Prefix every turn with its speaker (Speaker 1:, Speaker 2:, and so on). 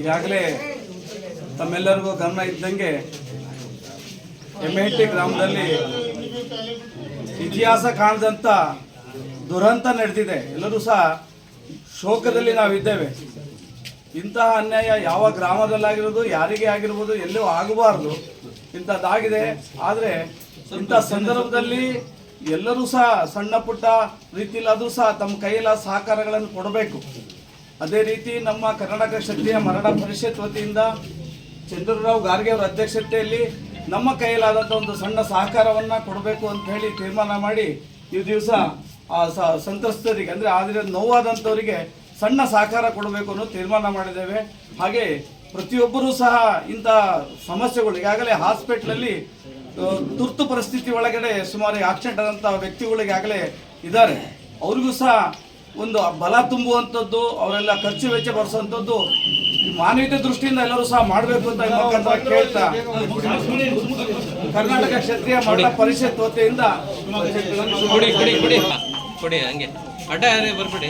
Speaker 1: ಈಗಾಗಲೇ ತಮ್ಮೆಲ್ಲರಿಗೂ ಗಮನ ಇದ್ದಂಗೆ ಎಮ್ಮೆಹಟ್ಟಿ ಗ್ರಾಮದಲ್ಲಿ ಇತಿಹಾಸ ಕಾಣದಂಥ ದುರಂತ ನಡೆದಿದೆ. ಎಲ್ಲರೂ ಸಹ ಶೋಕದಲ್ಲಿ ನಾವಿದ್ದೇವೆ. ಇಂತಹ ಅನ್ಯಾಯ ಯಾವ ಗ್ರಾಮದಲ್ಲಾಗಿರೋದು, ಯಾರಿಗೆ ಆಗಿರ್ಬೋದು, ಎಲ್ಲೂ ಆಗಬಾರ್ದು. ಇಂಥದ್ದಾಗಿದೆ. ಆದರೆ ಇಂಥ ಸಂದರ್ಭದಲ್ಲಿ ಎಲ್ಲರೂ ಸಹ ಸಣ್ಣ ಪುಟ್ಟ ರೀತಿಯಲ್ಲಿ ಅದು ಸಹ ತಮ್ಮ ಕೈಯಲ್ಲ ಸಹಕಾರಗಳನ್ನು ಕೊಡಬೇಕು. ಅದೇ ರೀತಿ ನಮ್ಮ ಕರ್ನಾಟಕ ಶಕ್ತಿಯ ಮರಣ ಪರಿಷತ್ ವತಿಯಿಂದ ಚಂದ್ರರಾವ್ ಗಾರ್ಗೆ ಅವರ ಅಧ್ಯಕ್ಷತೆಯಲ್ಲಿ ನಮ್ಮ ಕೈಯಲ್ಲಾದಂಥ ಒಂದು ಸಣ್ಣ ಸಹಕಾರವನ್ನು ಕೊಡಬೇಕು ಅಂತ ಹೇಳಿ ತೀರ್ಮಾನ ಮಾಡಿ ಈ ದಿವಸ ಸಂತ್ರಸ್ತರಿಗೆ, ಅಂದರೆ ಆದರೆ ನೋವಾದಂಥವರಿಗೆ ಸಣ್ಣ ಸಹಕಾರ ಕೊಡಬೇಕು ಅನ್ನೋ ತೀರ್ಮಾನ ಮಾಡಿದ್ದೇವೆ. ಹಾಗೆ ಪ್ರತಿಯೊಬ್ಬರೂ ಸಹ ಇಂಥ ಸಮಸ್ಯೆಗಳು, ಈಗಾಗಲೇ ಹಾಸ್ಪಿಟ್ಲಲ್ಲಿ ತುರ್ತು ಪರಿಸ್ಥಿತಿ ಒಳಗಡೆ ಸುಮಾರು ಆಕ್ಸಿಡೆಂಟ್ ಆದಂಥ ವ್ಯಕ್ತಿಗಳಿಗಾಗಲೇ ಇದ್ದಾರೆ. ಅವ್ರಿಗೂ ಸಹ ಒಂದು ಬಲ ತುಂಬುವಂಥದ್ದು ಅವರೆಲ್ಲ ಖರ್ಚು ವೆಚ್ಚ ಬರೆಸುವಂಥದ್ದು ಮಾನವೀಯತೆ ದೃಷ್ಟಿಯಿಂದ ಎಲ್ಲರೂ ಸಹ ಮಾಡಬೇಕು ಅಂತ ಕೇಳ್ತಾ ಕರ್ನಾಟಕ ಕ್ಷತ್ರಿಯ ಮಠ ಪರಿಷತ್ ವತಿಯಿಂದ
Speaker 2: ಕೊಡಿ ಕೊಡಿ ಕೊಡಿ. ಕೊಡಿ ಹಂಗೆ. ಅಡ್ಡ ಯಾರೇ ಬರ್ಬೇಡಿ.